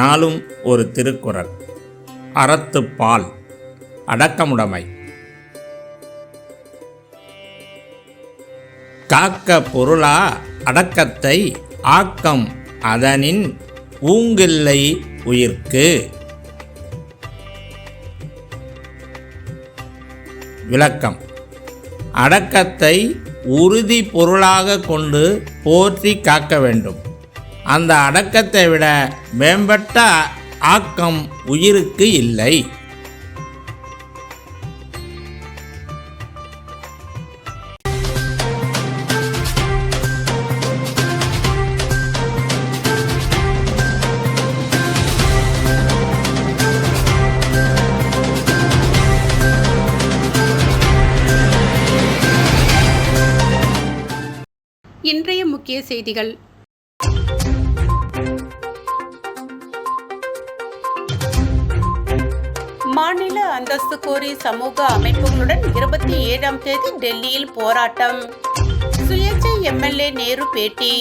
நாளும் ஒரு திருக்குறள். அறத்துப்பால் அடக்கமுடைமை. காக்க பொருளா அடக்கத்தை ஆக்கம் அதனின் ஊங்கில்லை உயிர்க்கு. விளக்கம். அடக்கத்தை உறுதி பொருளாக கொண்டு போற்றி காக்க வேண்டும். அந்த அடக்கத்தை விட மேம்பட்ட ஆக்கம் உயிருக்கு இல்லை. இன்றைய முக்கிய செய்திகள். அந்தஸ்து சமூக அமைப்புகளுடன் இருபத்தி ஏழாம் தேதி டெல்லியில் போராட்டம். சுயேட்சை எம்எல்ஏ நேரு பேட்டி.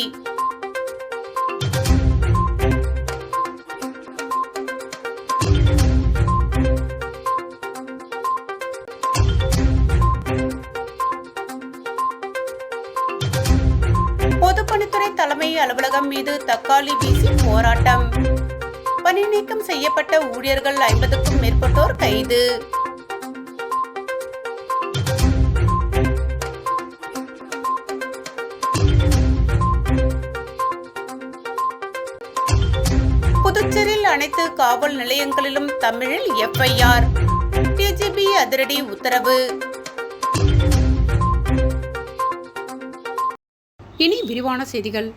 பொதுப்பணித்துறை தலைமை அலுவலகம் மீது தக்காளி வீசி போராட்டம். பணி நீக்கம் செய்யப்பட்ட ஊழியர்கள் ஐம்பதுக்கும் மேற்பட்டோர் கைது. அனைத்து காவல் நிலையங்களிலும் தமிழில் எஃப்ஐஆர் டிஜிபி அதிரடி உத்தரவு. இனி விரிவான செய்திகள்.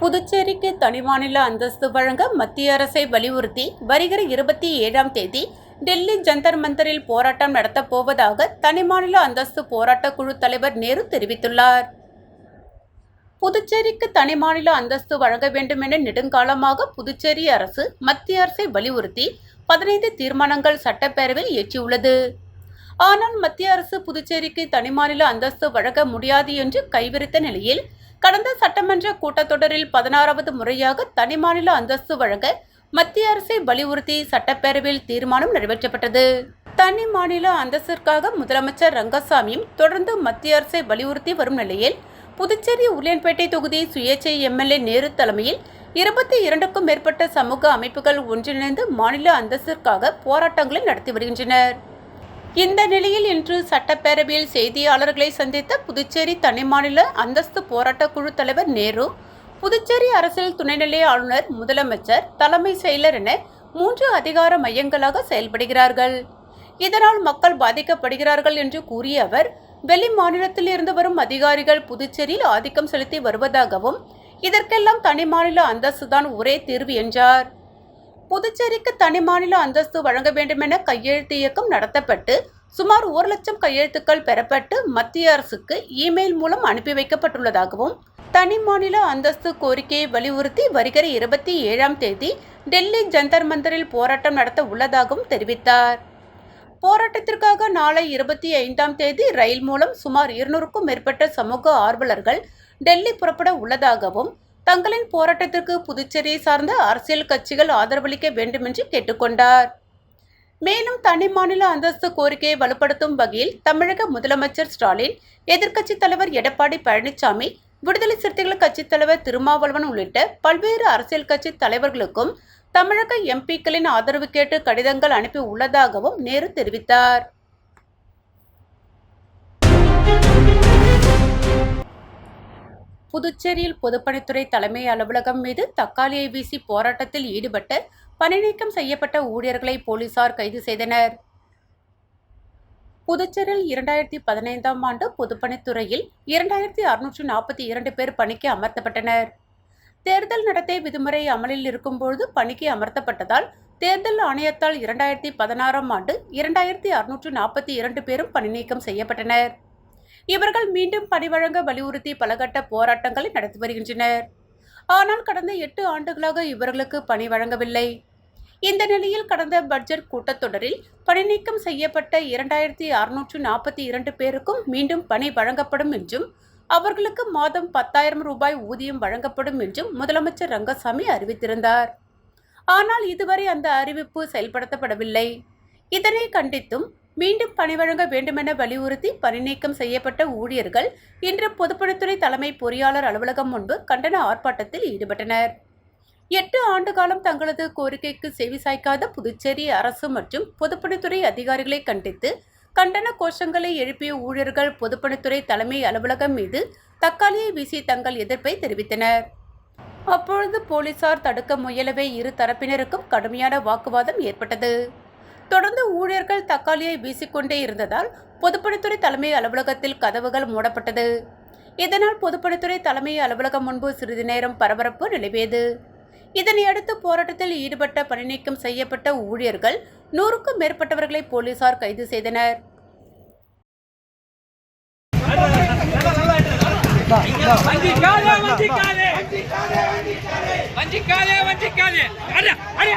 புதுச்சேரிக்கு தனிமாநில அந்தஸ்து வழங்க மத்திய அரசை வலியுறுத்தி வருகிற இருபத்தி ஏழாம் தேதி டெல்லி ஜந்தர் மந்தரில் போராட்டம் நடத்தப் போவதாக தனிமாநில அந்தஸ்து போராட்ட குழு தலைவர் நேரு தெரிவித்துள்ளார். புதுச்சேரிக்கு தனிமாநில அந்தஸ்து வழங்க வேண்டும் என நெடுங்காலமாக புதுச்சேரி அரசு மத்திய அரசை வலியுறுத்தி பதினைந்து தீர்மானங்கள் சட்டப்பேரவையில் இயற்றியுள்ளது. ஆனால் மத்திய அரசு புதுச்சேரிக்கு தனிமாநில அந்தஸ்து வழங்க முடியாது என்று கைவிரித்த நிலையில் கடந்த சட்டமன்ற கூட்டத்தொடரில் பதினாறாவது முறையாக தனிமாநில அந்தஸ்து வழங்க மத்திய அரசை வலியுறுத்தி சட்டப்பேரவையில் தீர்மானம் நிறைவேற்றப்பட்டது. தனி மாநில அந்தஸ்திற்காக முதலமைச்சர் ரங்கசாமியும் தொடர்ந்து மத்திய அரசை வலியுறுத்தி வரும் நிலையில் புதுச்சேரி உருளையன்பேட்டை தொகுதி சுயேட்சை எம்எல்ஏ நேரு தலைமையில் இருபத்தி இரண்டுக்கும் மேற்பட்ட சமூக அமைப்புகள் ஒன்றிணைந்து மாநில அந்தஸ்திற்காக போராட்டங்களை நடத்தி வருகின்றனர். இந்த நிலையில் இன்று சட்டப்பேரவையில் செய்தியாளர்களை சந்தித்த புதுச்சேரி தனி மாநில அந்தஸ்து போராட்ட குழு தலைவர் நேரு புதுச்சேரி அரசில் துணைநிலை ஆளுநர் முதலமைச்சர் தலைமை செயலர் என மூன்று அதிகார மையங்களாக செயல்படுகிறார்கள். இதனால் மக்கள் பாதிக்கப்படுகிறார்கள் என்று கூறிய அவர் வெளி மாநிலத்தில் இருந்து வரும் அதிகாரிகள் புதுச்சேரியில் ஆதிக்கம் செலுத்தி வருவதாகவும் இதற்கெல்லாம் தனி மாநில அந்தஸ்துதான் ஒரே தீர்வு என்றார். புதுச்சேரிக்கு தனி மாநில அந்தஸ்து வழங்க வேண்டுமென கையெழுத்து இயக்கம் நடத்தப்பட்டு சுமார் ஒரு லட்சம் கையெழுத்துக்கள் பெறப்பட்டு மத்திய அரசுக்கு இமெயில் மூலம் அனுப்பி வைக்கப்பட்டுள்ளதாகவும் தனி மாநில அந்தஸ்து கோரிக்கையை வலியுறுத்தி வருகிற இருபத்தி ஏழாம் தேதி டெல்லி ஜந்தர் மந்தரில் போராட்டம் நடத்த உள்ளதாகவும் தெரிவித்தார். போராட்டத்திற்காக நாளை இருபத்தி ஐந்தாம் தேதி ரயில் மூலம் சுமார் இருநூறுக்கும் மேற்பட்ட சமூக ஆர்வலர்கள் டெல்லி புறப்பட உள்ளதாகவும் தங்களின் போராட்டத்திற்கு புதுச்சேரியை சார்ந்த அரசியல் கட்சிகள் ஆதரவளிக்க வேண்டுமென்று கேட்டுக்கொண்டார். மேலும் தனி மாநில அந்தஸ்து கோரிக்கையை வலுப்படுத்தும் வகையில் தமிழக முதலமைச்சர் ஸ்டாலின் எதிர்க்கட்சித் தலைவர் எடப்பாடி பழனிசாமி விடுதலை சிறுத்தைகள் கட்சித் தலைவர் திருமாவளவன் உள்ளிட்ட பல்வேறு அரசியல் கட்சி தலைவர்களுக்கும் தமிழக எம்பிக்களின் ஆதரவு கேட்டு கடிதங்கள் அனுப்பி உள்ளதாகவும் நேரு தெரிவித்தார். புதுச்சேரியில் பொதுப்பணித்துறை தலைமை அலுவலகம் மீது தக்காளியை வீசி போராட்டத்தில் ஈடுபட்ட பணிநீக்கம் செய்யப்பட்ட ஊழியர்களை போலீசார் கைது செய்தனர். புதுச்சேரியில் இரண்டாயிரத்தி பதினைந்தாம் ஆண்டு பொதுப்பணித்துறையில் இரண்டாயிரத்தி அறுநூற்றி நாற்பத்தி இரண்டு பேர் பணிக்கு அமர்த்தப்பட்டனர். தேர்தல் நடத்தை விதிமுறை அமலில் இருக்கும்போது பணிக்கு அமர்த்தப்பட்டதால் தேர்தல் ஆணையத்தால் இரண்டாயிரத்தி பதினாறாம் ஆண்டு இரண்டாயிரத்தி அறுநூற்று நாற்பத்தி இரண்டு பேரும் பணிநீக்கம் செய்யப்பட்டனர். இவர்கள் மீண்டும் பணி வழங்க வலியுறுத்தி பலகட்ட போராட்டங்களை நடத்தி வருகின்றனர். ஆனால் கடந்த எட்டு ஆண்டுகளாக இவர்களுக்கு பணி வழங்கவில்லை. இந்த நிலையில் கடந்த பட்ஜெட் கூட்டத்தொடரில் பணிநீக்கம் செய்யப்பட்ட இரண்டாயிரத்தி அறுநூற்று நாற்பத்தி இரண்டு பேருக்கும் மீண்டும் பணி வழங்கப்படும் என்றும் அவர்களுக்கு மாதம் பத்தாயிரம் ரூபாய் ஊதியம் வழங்கப்படும் என்றும் முதலமைச்சர் ரங்கசாமி அறிவித்திருந்தார். ஆனால் இதுவரை அந்த அறிவிப்பு செயல்படுத்தப்படவில்லை. இதனை கண்டித்தும் மீண்டும் பணி வழங்க வேண்டுமென வலியுறுத்தி பணிநீக்கம் செய்யப்பட்ட ஊழியர்கள் இன்று பொதுப்பணித்துறை தலைமை பொறியாளர் அலுவலகம் முன்பு கண்டன ஆர்ப்பாட்டத்தில் ஈடுபட்டனர். எட்டு ஆண்டு காலம் தங்களது கோரிக்கைக்கு செவிசாய்க்காத புதுச்சேரி அரசு மற்றும் பொதுப்பணித்துறை அதிகாரிகளை கண்டித்து கண்டன கோஷங்களை எழுப்பிய ஊழியர்கள் பொதுப்பணித்துறை தலைமை அலுவலகம் மீது தக்காளியை வீசி தங்கள் எதிர்ப்பை தெரிவித்தனர். அப்பொழுது போலீசார் தடுக்க முயலவே இரு தரப்பினருக்கும் கடுமையான வாக்குவாதம் ஏற்பட்டது. தொடர்ந்து ஊழியர்கள் தக்காளியை வீசிக்கொண்டே இருந்ததால் பொதுப்பணித்துறை தலைமை அலுவலகத்தில் கதவுகள் மூடப்பட்டது. இதனால் பொதுப்பணித்துறை தலைமை அலுவலகம் முன்பு சிறிது நேரம் பரபரப்பு நிலவியது. இதனையடுத்து போராட்டத்தில் ஈடுபட்ட பணிநீக்கம் செய்யப்பட்ட ஊழியர்கள் நூறுக்கும் மேற்பட்டவர்களை போலீசார் கைது செய்தனர். வஞ்சிக்காதே வஞ்சிக்காதே. வஞ்சிக்காதே வஞ்சிக்காதே. அட அட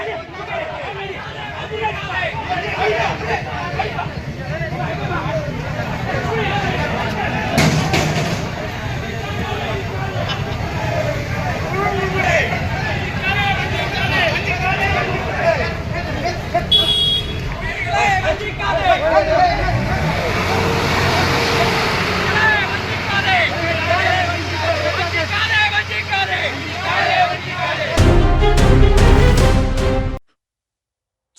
வஞ்சிக்காதே.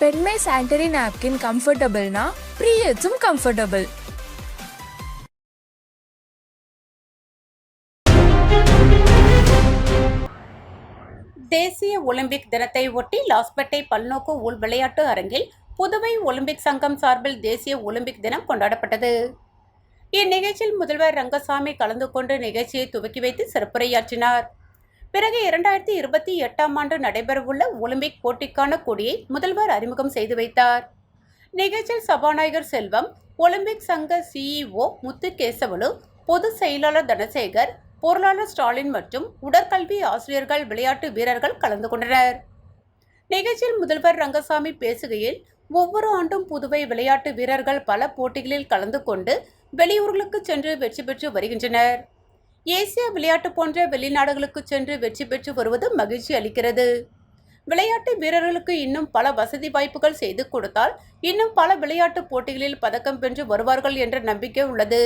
பெண்மை சானிட்டரி நாப்கின் கம்ஃபர்டபுள்னா ப்ரீயட்ஸும் கம்ஃபர்டபுள் தேசிய ஒலிம்பிக் தினத்தை ஒட்டி லாஸ்பேட்டை பல்நோக்கு உள் விளையாட்டு அரங்கில் புதுவை ஒலிம்பிக் சங்கம் சார்பில் தேசிய ஒலிம்பிக் தினம் கொண்டாடப்பட்டது. இந்நிகழ்ச்சியில் முதல்வர் ரங்கசாமி கலந்து கொண்டு நிகழ்ச்சியை துவக்கி வைத்து சிறப்புரையாற்றினார். பிறகு இரண்டாயிரத்தி இருபத்தி எட்டாம் ஆண்டு நடைபெறவுள்ள ஒலிம்பிக் போட்டிக்கான கொடியை முதல்வர் அறிமுகம் செய்து வைத்தார். நிகழ்ச்சியில் சபாநாயகர் செல்வம் ஒலிம்பிக் சங்க சிஇஓ முத்துகேசவலு பொதுச் செயலாளர் தனசேகர் பொருளாளர் ஸ்டாலின் மற்றும் உடற்கல்வி ஆசிரியர்கள் விளையாட்டு வீரர்கள் கலந்து கொண்டனர். நிகழ்ச்சியில் முதல்வர் ரங்கசாமி பேசுகையில் ஒவ்வொரு ஆண்டும் புதுவை விளையாட்டு வீரர்கள் பல போட்டிகளில் கலந்து கொண்டு வெளியூர்களுக்கு சென்று வெற்றி பெற்று வருகின்றனர். ஏசிய விளையாட்டு போன்ற வெளிநாடுகளுக்கு சென்று வெற்றி பெற்று வருவது மகிழ்ச்சி அளிக்கிறது. விளையாட்டு வீரர்களுக்கு இன்னும் பல வசதி வாய்ப்புகள் செய்து கொடுத்தால் இன்னும் பல விளையாட்டு போட்டிகளில் பதக்கம் வென்று வருவார்கள் என்ற நம்பிக்கை உள்ளது.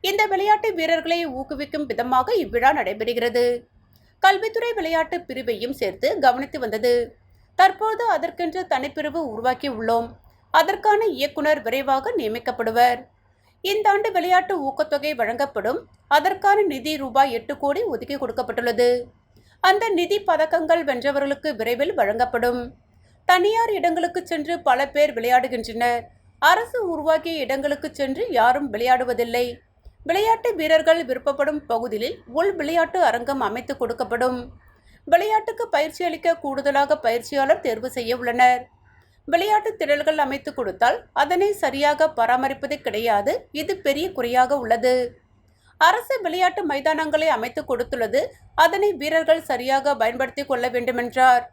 இந்த விளையாட்டு வீரர்களை ஊக்குவிக்கும் விதமாக இவ்விழா நடைபெறுகிறது. கல்வித்துறை விளையாட்டு பிரிவையும் சேர்த்து கவனித்து வந்தது. தற்போது அதற்கென்று தனிப்பிரிவு உருவாக்கி உள்ளோம் அதற்கான இயக்குனர் விரைவாக நியமிக்கப்படுவர். இந்த ஆண்டு விளையாட்டு ஊக்கத்தொகை வழங்கப்படும். அதற்கான நிதி ரூபாய் எட்டு கோடி ஒதுக்கி கொடுக்கப்பட்டுள்ளது. அந்த நிதி பதக்கங்கள் வென்றவர்களுக்கு விரைவில் வழங்கப்படும். தனியார் இடங்களுக்கு சென்று பல பேர் விளையாடுகின்றனர். அரசு உருவாக்கிய இடங்களுக்கு சென்று யாரும் விளையாடுவதில்லை. விளையாட்டு வீரர்கள் விருப்பப்படும் பகுதியில் உள் விளையாட்டு அரங்கம் அமைத்து கொடுக்கப்படும். விளையாட்டுக்கு பயிற்சி அளிக்க கூடுதலாக பயிற்சியாளர் தேர்வு செய்ய உள்ளனர். விளையாட்டு திடல்கள் அமைத்து கொடுத்தால் அதனை சரியாக பராமரிப்பது கிடையாது. இது பெரிய குறையாக உள்ளது. அரசு விளையாட்டு மைதானங்களை அமைத்து கொடுத்துள்ளது. அதனை வீரர்கள் சரியாக பயன்படுத்திக் கொள்ள வேண்டுமென்றார்.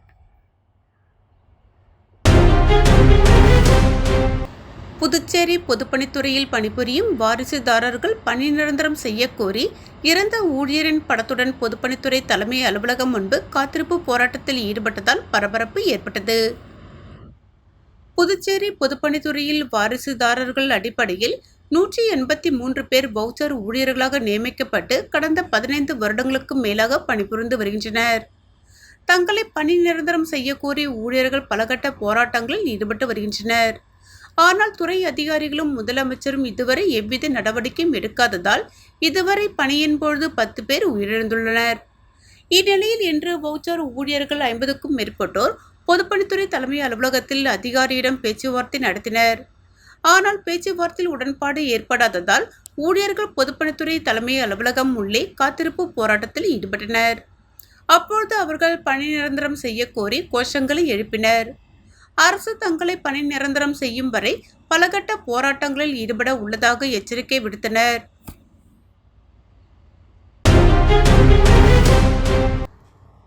புதுச்சேரி பொதுப்பணித்துறையில் பணிபுரியும் வாரிசுதாரர்கள் பணி நிரந்தரம் செய்யக்கோரி இறந்த ஊழியரின் படத்துடன் பொதுப்பணித்துறை தலைமை அலுவலகம் முன்பு காத்திருப்பு போராட்டத்தில் ஈடுபட்டதால் பரபரப்பு ஏற்பட்டது. புதுச்சேரி பொதுப்பணித்துறையில் வாரிசுதாரர்கள் அடிப்படையில் நூற்றி எண்பத்தி மூன்று பேர் வவுச்சர் ஊழியர்களாக நியமிக்கப்பட்டு கடந்த பதினைந்து வருடங்களுக்கும் மேலாக பணிபுரிந்து வருகின்றனர். தங்களை பணி நிரந்தரம் செய்யக்கோரி ஊழியர்கள் பலகட்ட போராட்டங்களில் ஈடுபட்டு வருகின்றனர். ஆனால் துறை அதிகாரிகளும் முதலமைச்சரும் இதுவரை எவ்வித நடவடிக்கையும் எடுக்காததால் இதுவரை பணியின் பொழுது பத்து பேர் உயிரிழந்துள்ளனர். இந்நிலையில் இன்று வவுச்சர் ஊழியர்கள் ஐம்பதுக்கும் மேற்பட்டோர் பொதுப்பணித்துறை தலைமை அலுவலகத்தில் அதிகாரியிடம் பேச்சுவார்த்தை நடத்தினர். ஆனால் பேச்சுவார்த்தையில் உடன்பாடு ஏற்படாததால் ஊழியர்கள் பொதுப்பணித்துறை தலைமை அலுவலகம் உள்ளே காத்திருப்பு போராட்டத்தில் ஈடுபட்டனர். அப்பொழுது அவர்கள் பணி நிரந்தரம் செய்ய கோரி கோஷங்களை எழுப்பினர். அரசு தங்களை பணி நிரந்தரம் செய்யும் வரை பலகட்ட போராட்டங்களில் ஈடுபட உள்ளதாக எச்சரிக்கை விடுத்தனர்.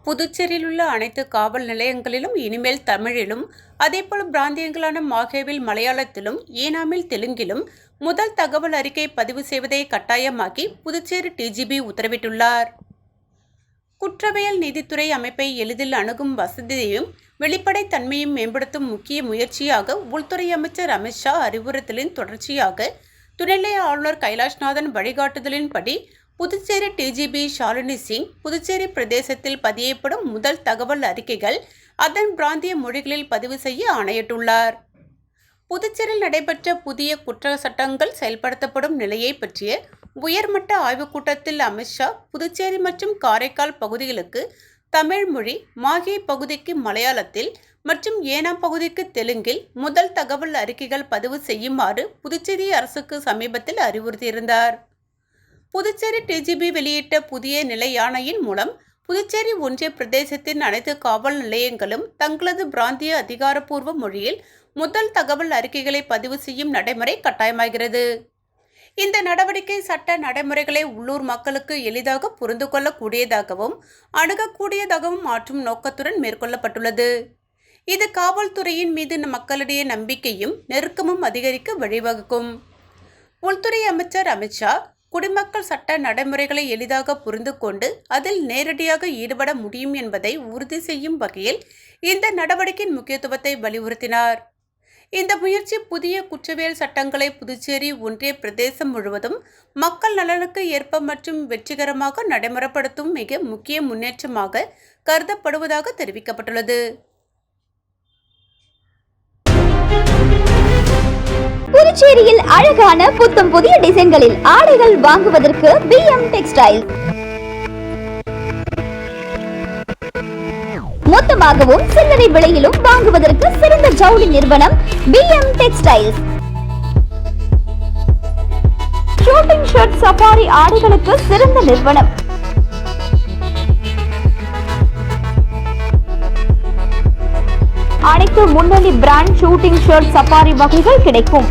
புதுச்சேரியில் உள்ள அனைத்து காவல் நிலையங்களிலும் இனிமேல் தமிழிலும் அதேபோல் பிராந்தியங்களான மாஹேவில் மலையாளத்திலும் ஏனாமில் தெலுங்கிலும் முதல் தகவல் அறிக்கை பதிவு செய்வதை கட்டாயமாக்கி புதுச்சேரி டிஜிபி உத்தரவிட்டுள்ளார். குற்றவியல் நீதித்துறை அமைப்பை எளிதில் அணுகும் வசதியையும் வெளிப்படைத் தன்மையும் மேம்படுத்தும் முக்கிய முயற்சியாக உள்துறை அமைச்சர் அமித்ஷா அறிவுறுத்தலின் தொடர்ச்சியாக துணைநிலை ஆளுநர் கைலாஷ்நாதன் வழிகாட்டுதலின்படி புதுச்சேரி டிஜிபி ஷாலினி சிங் புதுச்சேரி பிரதேசத்தில் பதியப்படும் முதல் தகவல் அறிக்கைகள் அதன் பிராந்திய மொழிகளில் பதிவு செய்ய ஆணையிட்டுள்ளார். புதுச்சேரியில் நடைபெற்ற புதிய குற்ற சட்டங்கள் செயல்படுத்தப்படும் நிலையை பற்றிய உயர்மட்ட ஆய்வுக் கூட்டத்தில் அமித்ஷா புதுச்சேரி மற்றும் காரைக்கால் பகுதிகளுக்கு தமிழ் மொழி மாஹே பகுதிக்கு மலையாளத்தில் மற்றும் ஏனாம் பகுதிக்கு தெலுங்கில் முதல் தகவல் அறிக்கைகள் பதிவு செய்யுமாறு புதுச்சேரி அரசுக்கு சமீபத்தில் அறிவுறுத்தியிருந்தார். புதுச்சேரி டிஜிபி வெளியிட்ட புதிய நிலையாணையின் மூலம் புதுச்சேரி ஒன்றிய பிரதேசத்தின் அனைத்து காவல் நிலையங்களும் தங்களது பிராந்திய அதிகாரப்பூர்வ மொழியில் முதல் தகவல் அறிக்கைகளை பதிவு செய்யும் நடைமுறை கட்டாயமாகிறது. இந்த நடவடிக்கை சட்ட நடைமுறைகளை உள்ளூர் மக்களுக்கு எளிதாக புரிந்து கொள்ளக்கூடியதாகவும் அணுகக்கூடியதாகவும் மாற்றும் நோக்கத்துடன் மேற்கொள்ளப்பட்டுள்ளது. இது காவல்துறையின் மீது மக்களிடையே நம்பிக்கையும் நெருக்கமும் அதிகரிக்க வழிவகுக்கும். உள்துறை அமைச்சர் அமித்ஷா குடிமக்கள் சட்ட நடைமுறைகளை எளிதாக புரிந்து கொண்டு அதில் நேரடியாக ஈடுபட முடியும் என்பதை உறுதி செய்யும் வகையில் இந்த நடவடிக்கையின் முக்கியத்துவத்தை வலியுறுத்தினார். இந்த முயற்சி புதிய குற்றவியல் சட்டங்களை புதுச்சேரி ஒன்றிய பிரதேசம் முழுவதும் மக்கள் நலனுக்கு ஏற்ப மற்றும் வெற்றிகரமாக நடைமுறைப்படுத்தும் மிக முக்கிய முன்னேற்றமாக கருதப்படுவதாக தெரிவிக்கப்பட்டுள்ளது. புதுச்சேரியில் அழகான புத்தம் புதிய டிசைன்களில் ஆடைகள் வாங்குவதற்கு பி எம் டெக்ஸ்டைல் மொத்தமாகவும் சில்லறை விலையிலும் வாங்குவதற்கு சிறந்த ஜவுளி நிறுவனம் P M textiles shooting shirt safari ஆடைகளுக்கு சிறந்த நிறுவனம். அனைத்து முன்னணி பிராண்ட் ஷூட்டிங் ஷர்ட் சஃபாரி வகைகள் கிடைக்கும்.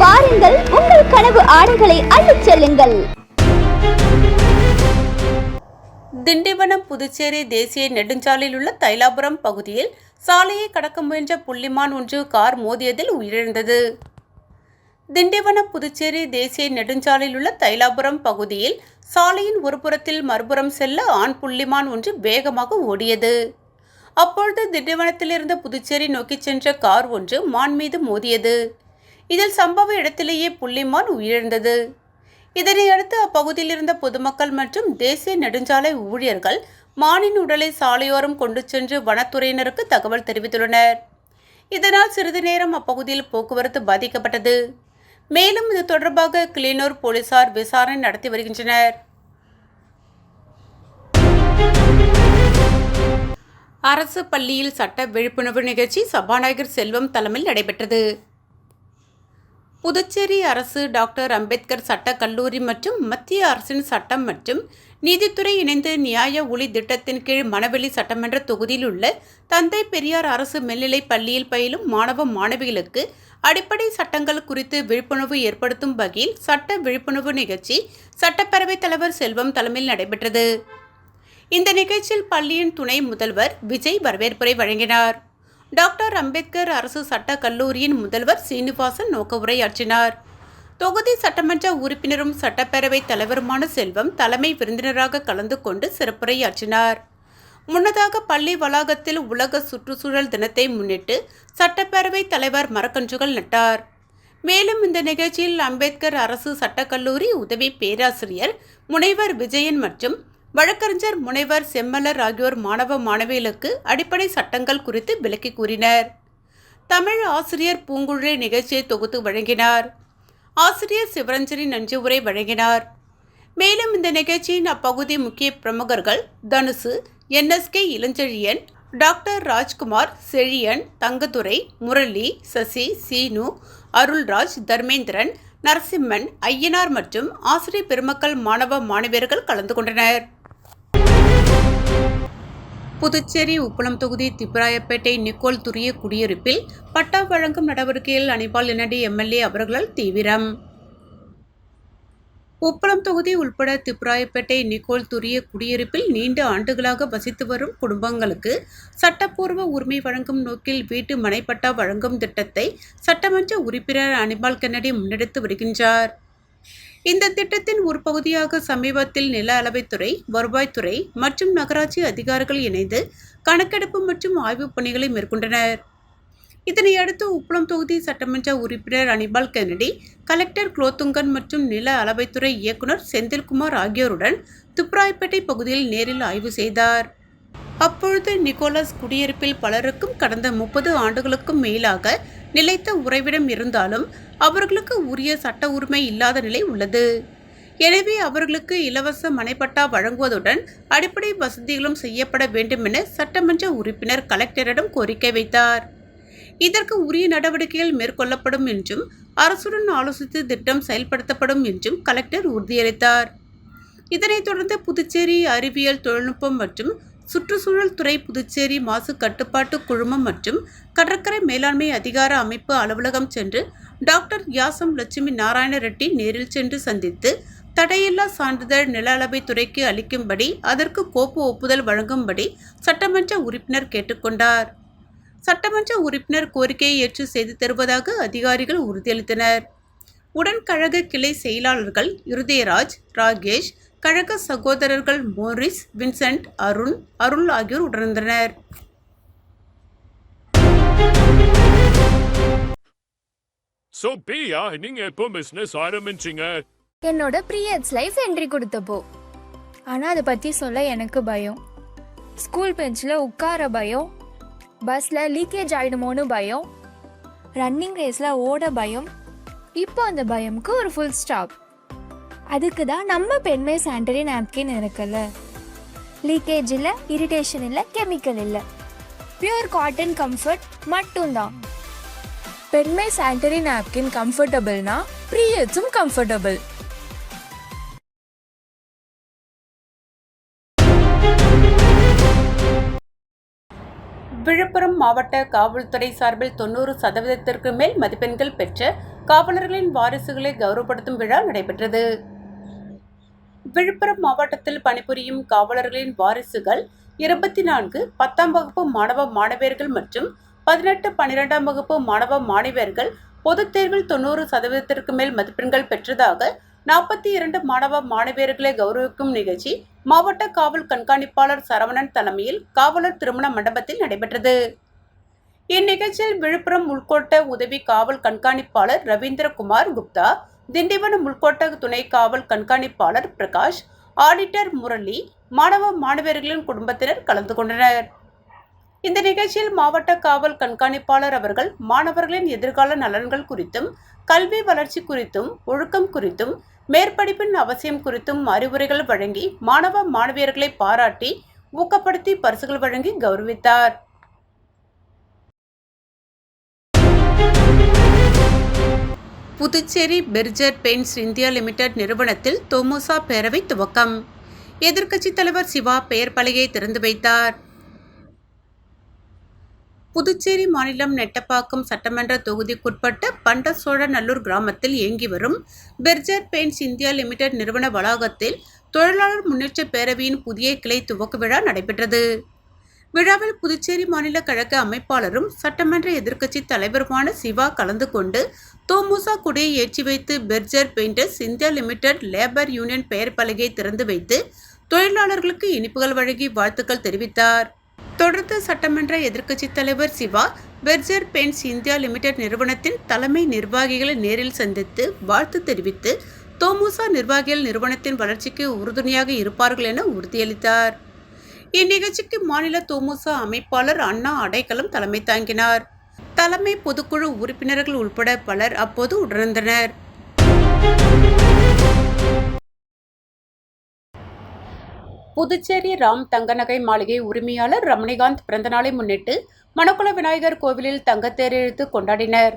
வாருங்கள் உங்கள் கனவு ஆடைகளை அள்ளிச் செல்லுங்கள். திண்டிவனம் புதுச்சேரி தேசிய நெடுஞ்சாலையில் உள்ள தைலாபுரம் பகுதியில் சாலையை கடக்க முயன்ற புள்ளிமான் ஒன்று கார் மோதியதில் உயிரிழந்தது. திண்டிவனம் புதுச்சேரி தேசிய நெடுஞ்சாலையில் உள்ள தைலாபுரம் பகுதியில் சாலையின் ஒரு புறத்தில் மறுபுறம் செல்ல ஆண் புள்ளிமான் ஒன்று வேகமாக ஓடியது. அப்பொழுது திண்டிவனத்திலிருந்து புதுச்சேரி நோக்கி சென்ற கார் ஒன்று மான் மீது மோதியது. இதில் சம்பவ இடத்திலேயே புள்ளிமான் உயிரிழந்தது. இதனையடுத்து அப்பகுதியில் இருந்த பொதுமக்கள் மற்றும் தேசிய நெடுஞ்சாலை ஊழியர்கள் மானின் உடலை சாலையோரம் கொண்டு சென்று வனத்துறையினருக்கு தகவல் தெரிவித்துள்ளனர். இதனால் சிறிது நேரம் அப்பகுதியில் போக்குவரத்து பாதிக்கப்பட்டது. மேலும் இது தொடர்பாக கிளினூர் போலீசார் விசாரணை நடத்தி வருகின்றனர். அரசு பள்ளியில் சட்ட விழிப்புணர்வு நிகழ்ச்சி சபாநாயகர் செல்வம் தலைமையில் நடைபெற்றது. புதுச்சேரி அரசு டாக்டர் அம்பேத்கர் சட்ட கல்லூரி மற்றும் மத்திய அரசின் சட்டம் மற்றும் நீதித்துறை இணைந்து நியாய ஒளி திட்டத்தின் கீழ் மணவெளி சட்டமன்ற தொகுதியில் உள்ள தந்தை பெரியார் அரசு மேல்நிலைப் பள்ளியில் பயிலும் மாணவ மாணவிகளுக்கு அடிப்படை சட்டங்கள் குறித்து விழிப்புணர்வு ஏற்படுத்தும் வகையில் சட்ட விழிப்புணர்வு நிகழ்ச்சி சட்டப்பேரவைத் தலைவர் செல்வம் தலைமையில் நடைபெற்றது. இந்த நிகழ்ச்சியில் பள்ளியின் துணை முதல்வர் விஜய் வரவேற்புரை வழங்கினார். டாக்டர் அம்பேத்கர் அரசு சட்ட கல்லூரியின் முதல்வர் சீனிவாசன் நோக்க உரையாற்றினார். தொகுதி சட்டமன்ற உறுப்பினரும் சட்டப்பேரவைத் தலைவருமான செல்வம் தலைமை விருந்தினராக கலந்து கொண்டு சிறப்புரையாற்றினார். முன்னதாக பள்ளி வளாகத்தில் உலக சுற்றுச்சூழல் தினத்தை முன்னிட்டு சட்டப்பேரவைத் தலைவர் மரக்கன்றுகள் நட்டார். மேலும் இந்த நிகழ்ச்சியில் அம்பேத்கர் அரசு சட்டக்கல்லூரி உதவி பேராசிரியர் முனைவர் விஜயன் மற்றும் வழக்கறிஞர் முனைவர் செம்மலர் ஆகியோர் மாணவ மாணவிகளுக்கு அடிப்படை சட்டங்கள் குறித்து விளக்கி கூறினர். தமிழ் ஆசிரியர் பூங்குழலி நிகழ்ச்சியை தொகுத்து வழங்கினார். ஆசிரியர் சிவரஞ்சனி நன்றி உரை வழங்கினார். மேலும் இந்த நிகழ்ச்சியின் அப்பகுதி முக்கிய பிரமுகர்கள் தனுசு என்எஸ்கே இளஞ்செழியன் டாக்டர் ராஜ்குமார் செழியன் தங்கதுரை முரளி சசி சீனு அருள்ராஜ் தர்மேந்திரன் நரசிம்மன் ஐயனார் மற்றும் ஆசிரியர் பெருமக்கள் மாணவ மாணவியர்கள் கலந்து கொண்டனர். புதுச்சேரி உப்பளம் தொகுதி திப்ராயப்பேட்டை நிக்கோல் துரிய குடியிருப்பில் பட்டா வழங்கும் நடவடிக்கையில் அனிபால் என்னடி எம்எல்ஏ அவர்களால் தீவிரம். உப்பளம் தொகுதி உள்பட திப்ராயப்பேட்டை நிக்கோல் துரிய குடியிருப்பில் நீண்ட ஆண்டுகளாக வசித்து வரும் குடும்பங்களுக்கு சட்டப்பூர்வ உரிமை வழங்கும் நோக்கில் வீட்டு மனைப்பட்டா வழங்கும் திட்டத்தை சட்டமன்ற உறுப்பினர் அனிபால் கென்னடி முன்னெடுத்து வருகின்றார். இந்த திட்டத்தின் ஒரு பகுதியாக சமீபத்தில் நில அளவைத்துறை வருவாய்த்துறை மற்றும் நகராட்சி அதிகாரிகள் இணைந்து கணக்கெடுப்பு மற்றும் ஆய்வுப் பணிகளை மேற்கொண்டனர். இதனையடுத்து உப்பளம் தொகுதி சட்டமன்ற உறுப்பினர் அனிபால் கென்னடி கலெக்டர் குலோத்துங்கன் மற்றும் நில அளவைத்துறை இயக்குனர் செந்தில்குமார் ஆகியோருடன் துப்ராய்பேட்டை பகுதியில் நேரில் ஆய்வு செய்தார். அப்பொழுது நிக்கோலஸ் குடியிருப்பில் பலருக்கும் கடந்த முப்பது ஆண்டுகளுக்கும் மேலாக நிலைத்த உறைவிடம் இருந்தாலும் அவர்களுக்கு உரிய சட்ட உரிமை இல்லாத நிலை உள்ளது. எனவே அவர்களுக்கு இலவச மனைப்பட்டா வழங்குவதுடன் அடிப்படை வசதிகளும் செய்யப்பட வேண்டும் என சட்டமன்ற உறுப்பினர் கலெக்டரிடம் கோரிக்கை வைத்தார். இதற்கு உரிய நடவடிக்கைகள் மேற்கொள்ளப்படும் என்றும் அரசுடன் ஆலோசித்து திட்டம் செயல்படுத்தப்படும் என்றும் கலெக்டர் உறுதியளித்தார். இதனைத் தொடர்ந்து புதுச்சேரி அறிவியல் தொழில்நுட்பம் மற்றும் சுற்றுச்சூழல் துறை புதுச்சேரி மாசு கட்டுப்பாட்டு குழுமம் மற்றும் கடற்கரை மேலாண்மை அதிகார அமைப்பு அலுவலகம் சென்று டாக்டர் யாசம் லட்சுமி நாராயண ரெட்டி நேரில் சென்று சந்தித்து தடையில்லா சான்றிதழ் நில அளவை துறைக்கு அளிக்கும்படி அதற்கு கோப்பு ஒப்புதல் வழங்கும்படி சட்டமன்ற உறுப்பினர் கேட்டுக்கொண்டார் சட்டமன்ற உறுப்பினர் கோரிக்கையை ஏற்று செய்து தருவதாக அதிகாரிகள் உறுதியளித்தனர். உடன் கழக கிளை செயலாளர்கள் இருதயராஜ் ராகேஷ் கழக சகோதரர்கள் மோரிஸ் வின்சென்ட் அருண் அருள் ஆகியோர் உடனிருந்தனர். So, பிரியா நீங்க எப்போ பிசினஸ் ஆரம்பிச்சீங்க? என்னோட ப்ரீயட்ஸ் லைஃப் என்ட்ரி கொடுத்தப்போ. ஆனால் அதை பற்றி சொல்ல எனக்கு பயம். ஸ்கூல் பெஞ்சில் உட்கார பயம். பஸ்ஸில் லீக்கேஜ் ஆகிடுமோன்னு பயம். ரன்னிங் ரேஸில் ஓட பயம். இப்போ அந்த பயம்க்கு ஒரு ஃபுல் ஸ்டாப் அதுக்கு தான் நம்ம பெண்மை சாண்டரி நாப்கின் இருக்குல்ல. லீக்கேஜ் இல்லை இரிட்டேஷன் இல்லை கெமிக்கல் இல்லை. பியூர் காட்டன் கம்ஃபர்ட் மட்டும்தான். பெண்மை சாண்டரி நாப்கின் கம்ஃபர்டபுள்னா ப்ரீயட்ஸும் கம்ஃபர்டபுள் விழுப்புரம் மாவட்ட காவல்துறை சார்பில் தொண்ணூறு சதவீதத்திற்கு மேல் மதிப்பெண்கள் பெற்ற காவலர்களின் வாரிசுகளை கௌரவப்படுத்தும் விழா நடைபெற்றது. விழுப்புரம் மாவட்டத்தில் பணிபுரியும் காவலர்களின் வாரிசுகள் இருபத்தி நான்கு பத்தாம் வகுப்பு மாணவ மாணவியர்கள் மற்றும் பதினெட்டு பன்னிரெண்டாம் வகுப்பு மாணவ மாணவியர்கள் பொதுத் தேர்வில் தொண்ணூறு சதவீதத்திற்கு மேல் மதிப்பெண்கள் பெற்றதாக நாற்பத்தி இரண்டு மாணவ மாணவியர்களை கௌரவிக்கும் நிகழ்ச்சி மாவட்ட காவல் கண்காணிப்பாளர் சரவணன் தலைமையில் காவலர் திருமண மண்டபத்தில் நடைபெற்றது. இந்நிகழ்ச்சியில் விழுப்புரம் உள்கோட்ட உதவி காவல் கண்காணிப்பாளர் ரவீந்திரகுமார் குப்தா திண்டிவனம் உள்கோட்ட துணை காவல் கண்காணிப்பாளர் பிரகாஷ் ஆடிட்டர் முரளி மாணவ மாணவியர்களின் குடும்பத்தினர் கலந்து கொண்டனர். இந்த நிகழ்ச்சியில் மாவட்ட காவல் கண்காணிப்பாளர் அவர்கள் மாணவர்களின் எதிர்கால நலன்கள் குறித்தும் கல்வி வளர்ச்சி குறித்தும் ஒழுக்கம் குறித்தும் மேற்படிப்பின் அவசியம் குறித்தும் அறிவுரைகள் வழங்கி மாணவ மாணவியர்களை பாராட்டி ஊக்கப்படுத்தி பரிசுகள் வழங்கி கௌரவித்தார். Puducherry Berger paints India limited நிறுவனத்தில் தொமுசா பேரவை துவக்கம். எதிர்க்கட்சித் தலைவர் சிவா பெயர் பலகையை திறந்து வைத்தார். புதுச்சேரி மாநிலம் நெட்டப்பாக்கம் சட்டமன்ற தொகுதிக்குட்பட்ட பண்டசோழநல்லூர் கிராமத்தில் இயங்கி வரும் பெர்ஜர் பெயின்ஸ் இந்தியா லிமிடெட் நிறுவன வளாகத்தில் தொழிலாளர் முன்னேற்ற பேரவையின் புதிய கிளை துவக்க விழா நடைபெற்றது. விழாவில் புதுச்சேரி மாநில கழக அமைப்பாளரும் சட்டமன்ற எதிர்க்கட்சி தலைவருமான சிவா கலந்து கொண்டு தோமுசா கொடியை ஏற்றி வைத்து Berger painters India limited labour union பெயர் பலகையை திறந்து வைத்து தொழிலாளர்களுக்கு இனிப்புகள் வழங்கி வாழ்த்துக்கள் தெரிவித்தார். தொடர்ந்து சட்டமன்ற எதிர்க்கட்சி தலைவர் Siva Berger paints India limited நிறுவனத்தின் தலைமை நிர்வாகிகளை நேரில் சந்தித்து வாழ்த்து தெரிவித்து தோமுசா நிர்வாகிகள் நிறுவனத்தின் வளர்ச்சிக்கு உறுதுணையாக இருப்பார்கள் என உறுதியளித்தார். இந்நிகழ்ச்சிக்கு மாநில தோமுசா அமைப்பாளர் அண்ணா அடைக்கலம் தலைமை தாங்கினார். தலைமை பொதுக்குழு உறுப்பினர்கள் உள்பட பலர் அப்போது உடனிருந்தனர். புதுச்சேரி ராம் தங்கநகை மாளிகை உரிமையாளர் ரமணிகாந்த் பிறந்தநாளை முன்னிட்டு மணக்குள விநாயகர் கோவிலில் தங்கத்தேர் இழுத்து கொண்டாடினர்.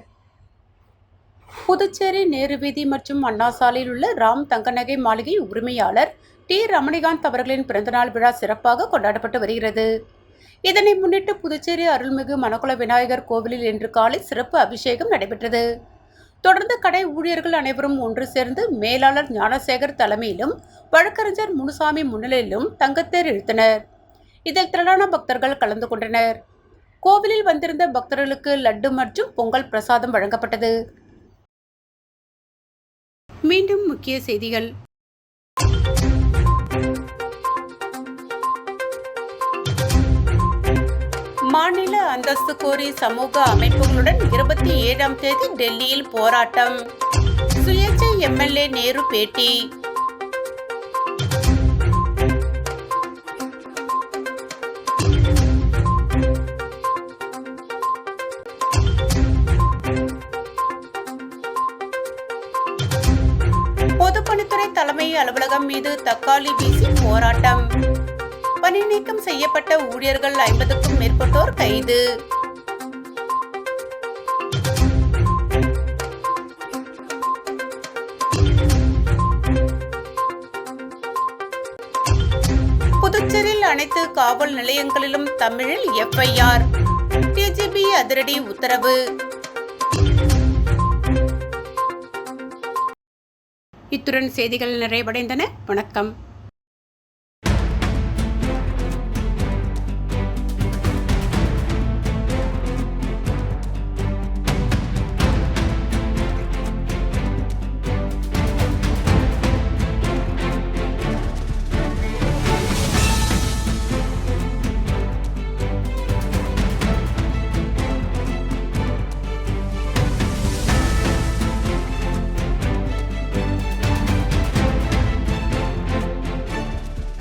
புதுச்சேரி நேரு வீதி மற்றும் அண்ணா சாலையில் உள்ள ராம் தங்கநகை மாளிகை உரிமையாளர் டி. ரமணிகாந்த் அவர்களின் பிறந்தநாள் விழா சிறப்பாக கொண்டாடப்பட்டு வருகிறது. இதனை முன்னிட்டு புதுச்சேரி அருள்மிகு மணக்குள விநாயகர் கோவிலில் இன்று காலை சிறப்பு அபிஷேகம் நடைபெற்றது. தொடர்ந்து கடை ஊழியர்கள் அனைவரும் ஒன்று சேர்ந்து மேலாளர் ஞானசேகர் தலைமையிலும் வழக்கறிஞர் முனுசாமி முன்னிலையிலும் தங்கத்தேர் இழுத்தனர். இதில் திரளான பக்தர்கள் கலந்து கொண்டனர். கோவிலில் வந்திருந்த பக்தர்களுக்கு லட்டு மற்றும் பொங்கல் பிரசாதம் வழங்கப்பட்டது. மீண்டும் முக்கிய செய்திகள். மாநில அந்தஸ்து கோரி சமூக அமைப்புகளுடன் இருபத்தி ஏழாம் தேதி டெல்லியில் போராட்டம். சுயேட்சை எம்எல்ஏ நேரு பேட்டி. பொதுப்பணித்துறை தலைமை அலுவலகம் மீது தக்காளி வீசி போராட்டம். பணி நீக்கம் செய்யப்பட்ட ஊழியர்கள் ஐம்பதுக்கும் மேற்பட்டோர் கைது. புதுச்சேரியில் அனைத்து காவல் நிலையங்களிலும் தமிழில் எஃப்ஐஆர். டிஜிபி அதிரடி உத்தரவு. இத்துடன் செய்திகள் நிறைவடைந்தன. வணக்கம்.